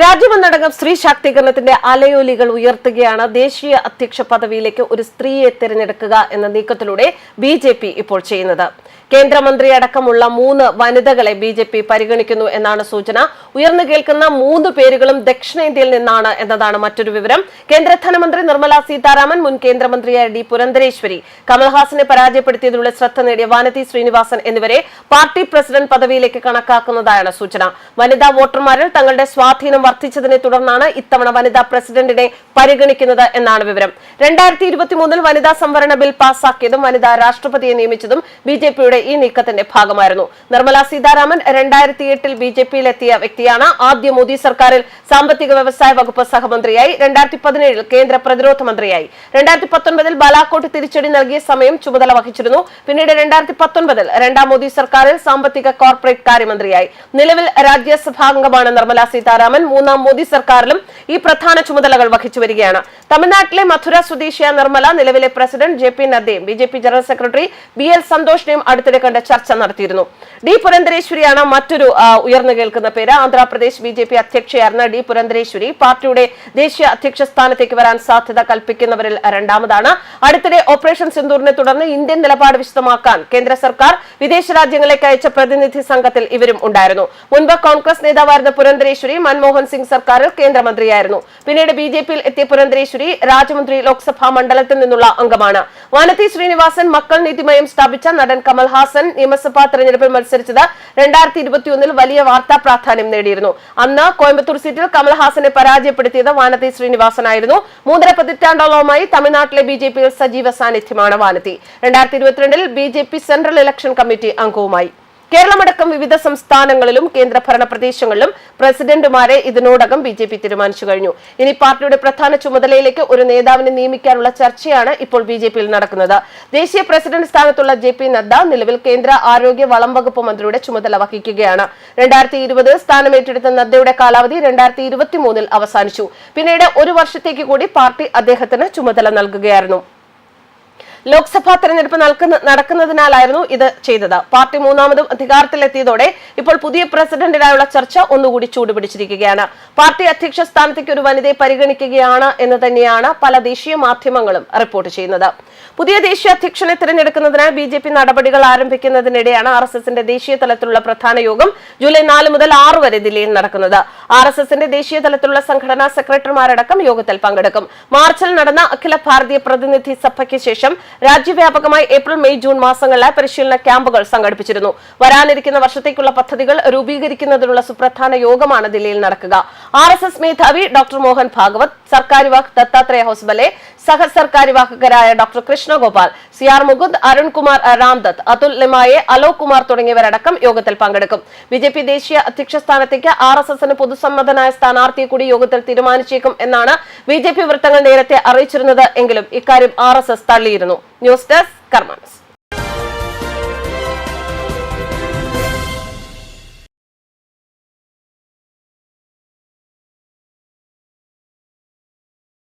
രാജ്യമൊന്നടങ്കം സ്ത്രീ ശാക്തീകരണത്തിന്റെ അലയോലികൾ ഉയർത്തുകയാണ്. ദേശീയ അധ്യക്ഷ പദവിയിലേക്ക് ഒരു സ്ത്രീയെ തിരഞ്ഞെടുക്കുക എന്ന നീക്കത്തിലൂടെ ബി ഇപ്പോൾ ചെയ്യുന്നത്. കേന്ദ്രമന്ത്രി അടക്കമുള്ള മൂന്ന് വനിതകളെ ബി ജെ പി പരിഗണിക്കുന്നു എന്നാണ് സൂചന. ഉയർന്നു കേൾക്കുന്ന മൂന്ന് പേരുകളും ദക്ഷിണേന്ത്യയിൽ നിന്നാണ് എന്നതാണ് മറ്റൊരു വിവരം. കേന്ദ്ര ധനമന്ത്രി നിർമ്മല സീതാരാമൻ മുൻ കേന്ദ്രമന്ത്രിയായ ഡി പുരന്തരേശ്വരി കമൽഹാസനെ പരാജയപ്പെടുത്തിയതിലൂടെ ശ്രദ്ധ നേടിയ വാനതി ശ്രീനിവാസൻ എന്നിവരെ പാർട്ടി പ്രസിഡന്റ് പദവിയിലേക്ക് കണക്കാക്കുന്നതായാണ് സൂചന. വനിതാ വോട്ടർമാരിൽ തങ്ങളുടെ സ്വാധീനം വർദ്ധിച്ചതിനെ തുടർന്നാണ് ഇത്തവണ വനിതാ പ്രസിഡന്റിനെ പരിഗണിക്കുന്നത് എന്നാണ് വിവരം. രണ്ടായിരത്തി ഇരുപത്തിമൂന്നിൽ വനിതാ സംവരണ ബിൽ പാസാക്കിയതും വനിതാ രാഷ്ട്രപതിയെ നിയമിച്ചതും ബി ജെ പിയുടെ ഈ നീക്കത്തിന്റെ ഭാഗമായിരുന്നു. നിർമ്മല സീതാരാമൻ രണ്ടായിരത്തി എട്ടിൽ ബി ജെ പിയിലെത്തിയ വ്യക്തിയാണ്. ആദ്യ മോദി സർക്കാരിൽ സാമ്പത്തിക വ്യവസായ വകുപ്പ് സഹമന്ത്രിയായി. രണ്ടായിരത്തി പതിനേഴിൽ കേന്ദ്ര പ്രതിരോധ മന്ത്രിയായി. രണ്ടായിരത്തി പത്തൊൻപതിൽ ബാലാക്കോട്ട് തിരിച്ചടി നൽകിയ സമയം ചുമതല വഹിച്ചിരുന്നു. പിന്നീട് രണ്ടായിരത്തി പത്തൊൻപതിൽ രണ്ടാം മോദി സർക്കാരിൽ സാമ്പത്തിക കോർപ്പറേറ്റ് കാര്യമന്ത്രിയായി. നിലവിൽ രാജ്യസഭാംഗമാണ് നിർമ്മല സീതാരാമൻ. മൂന്നാം മോദി സർക്കാരിലും ഈ പ്രധാന ചുമതലകൾ വഹിച്ചു വരികയാണ്. തമിഴ്നാട്ടിലെ മധുര സ്വദേശിയ നിർമ്മല നിലവിലെ president J P നദ്ദയും B J P general secretary B L സന്തോഷിനെയും അടുത്തിടെ കണ്ട് ചർച്ച നടത്തിയിരുന്നു. ഡി പുരന്തരേശ്വരിയാണ് മറ്റൊരു ഉയർന്നു കേൾക്കുന്ന പേര്. ആന്ധ്രാപ്രദേശ് ബി ജെ പി അധ്യക്ഷയായിരുന്ന ഡി പുരന്തരേശ്വരി. പാർട്ടിയുടെ ദേശീയ അധ്യക്ഷ സ്ഥാനത്തേക്ക് വരാൻ സാധ്യത കൽപ്പിക്കുന്നവരിൽ രണ്ടാമതാണ്. അടുത്തിടെ ഓപ്പറേഷൻ സിന്ദൂറിനെ തുടർന്ന് ഇന്ത്യൻ നിലപാട് വിശദമാക്കാൻ കേന്ദ്ര സർക്കാർ വിദേശ രാജ്യങ്ങളിലേക്ക് അയച്ച പ്രതിനിധി സംഘത്തിൽ ഇവരും ഉണ്ടായിരുന്നു. മുൻപ് കോൺഗ്രസ് നേതാവായിരുന്ന പുരന്തരേശ്വരി മൻമോഹൻ സിംഗ് സർക്കാരിൽ കേന്ദ്രമന്ത്രിയായിരുന്നു. പിന്നീട് ബി ജെ പിയിൽ എത്തിയ പുരന്തരേശ്വരി രാജമന്ത്രി ലോക്സഭാ മണ്ഡലത്തിൽ നിന്നുള്ള അംഗമാണ്. വാനത്തി ശ്രീനിവാസൻ മക്കൾ നീതിമയം സ്ഥാപിച്ച നടൻ കമൽഹാസൻ നിയമസഭാ തെരഞ്ഞെടുപ്പിൽ മത്സരിച്ചത് രണ്ടായിരത്തി ഇരുപത്തിയൊന്നിൽ വലിയ വാർത്താ പ്രാധാന്യം നേടിയിരുന്നു. അന്ന് കോയമ്പത്തൂർ സീറ്റിൽ കമൽഹാസനെ പരാജയപ്പെടുത്തിയത് വാനത്തി ശ്രീനിവാസനായിരുന്നു. മൂന്നര പതിറ്റാണ്ടോളവുമായി തമിഴ്നാട്ടിലെ ബി ജെ പിയിൽ സജീവ സാന്നിധ്യമാണ് വാനത്തി. രണ്ടായിരത്തി ഇരുപത്തിരണ്ടിൽ B J P central election committee അംഗവുമായി. കേരളമടക്കം വിവിധ സംസ്ഥാനങ്ങളിലും കേന്ദ്രഭരണ പ്രദേശങ്ങളിലും പ്രസിഡന്റുമാരെ ഇതിനോടകം ബി ജെ പി തീരുമാനിച്ചു കഴിഞ്ഞു. ഇനി പാർട്ടിയുടെ പ്രധാന ചുമതലയിലേക്ക് ഒരു നേതാവിനെ നിയമിക്കാനുള്ള ചർച്ചയാണ് ഇപ്പോൾ ബി ജെ പിയിൽ നടക്കുന്നത്. ദേശീയ പ്രസിഡന്റ് സ്ഥാനത്തുള്ള ജെ പി നദ്ദ നിലവിൽ കേന്ദ്ര ആരോഗ്യ വളം വകുപ്പ് മന്ത്രിയുടെ ചുമതല വഹിക്കുകയാണ്. രണ്ടായിരത്തി ഇരുപത് സ്ഥാനമേറ്റെടുത്ത നദ്ദയുടെ കാലാവധി രണ്ടായിരത്തി ഇരുപത്തി മൂന്നിൽ അവസാനിച്ചു. പിന്നീട് ഒരു വർഷത്തേക്ക് കൂടി പാർട്ടി അദ്ദേഹത്തിന് ചുമതല നൽകുകയായിരുന്നു. ലോക്സഭാ തെരഞ്ഞെടുപ്പ് നടക്കുന്നതിനാലായിരുന്നു ഇത് ചെയ്തത്. പാർട്ടി മൂന്നാമതും അധികാരത്തിലെത്തിയതോടെ ഇപ്പോൾ പുതിയ പ്രസിഡന്റിനായുള്ള ചർച്ച ഒന്നുകൂടി ചൂടുപിടിച്ചിരിക്കുകയാണ്. പാർട്ടി അധ്യക്ഷ സ്ഥാനത്തേക്ക് ഒരു വനിതയെ പരിഗണിക്കുകയാണ് എന്ന് തന്നെയാണ് പല ദേശീയ മാധ്യമങ്ങളും റിപ്പോർട്ട് ചെയ്യുന്നത്. പുതിയ ദേശീയ അധ്യക്ഷനെ തിരഞ്ഞെടുക്കുന്നതിനായി ബി ജെ പി നടപടികൾ ആരംഭിക്കുന്നതിനിടെയാണ് ആർ എസ് എസിന്റെ ദേശീയ തലത്തിലുള്ള പ്രധാന യോഗം ജൂലൈ നാല് മുതൽ ആറ് വരെ ദില്ലിയിൽ നടക്കുന്നത്. ആർ എസ് എസിന്റെ ദേശീയ തലത്തിലുള്ള സംഘടനാ സെക്രട്ടറിമാരടക്കം യോഗത്തിൽ പങ്കെടുക്കും. മാർച്ചിൽ നടന്ന അഖില ഭാരതീയ പ്രതിനിധി സഭയ്ക്ക് ശേഷം രാജ്യവ്യാപകമായി ഏപ്രിൽ മെയ് ജൂൺ മാസങ്ങളിലായി പരിശീലന ക്യാമ്പുകൾ സംഘടിപ്പിച്ചിരുന്നു. വരാനിരിക്കുന്ന വർഷത്തേക്കുള്ള പദ്ധതികൾ രൂപീകരിക്കുന്നതിനുള്ള സുപ്രധാന യോഗമാണ് ദില്ലിയിൽ നടക്കുക. ആർ എസ് എസ് മേധാവി ഡോക്ടർ മോഹൻ ഭാഗവത് സർക്കാർ വാഹ് ദത്താത്രേയ ഹോസ്ബലെ സഹ സർക്കാരിവാഹകരായ doctor Krishnagopal C R Mukund Arunkumar Ramdutt Atul Limaye Alok Kumar തുടങ്ങിയവരടക്കം യോഗത്തിൽ പങ്കെടുക്കും. ബി ജെ പി ദേശീയ അധ്യക്ഷ സ്ഥാനത്തേക്ക് ആർ എസ് എസിന് പൊതുസമ്മതനായ സ്ഥാനാർത്ഥിയെ കൂടി യോഗത്തിൽ തീരുമാനിച്ചേക്കും എന്നാണ് ബി ജെ പി വൃത്തങ്ങൾ നേരത്തെ അറിയിച്ചിരുന്നത് എങ്കിലും ഇക്കാര്യം ആർ എസ് എസ് തള്ളിയിരുന്നു. News desk കർമാനസ്.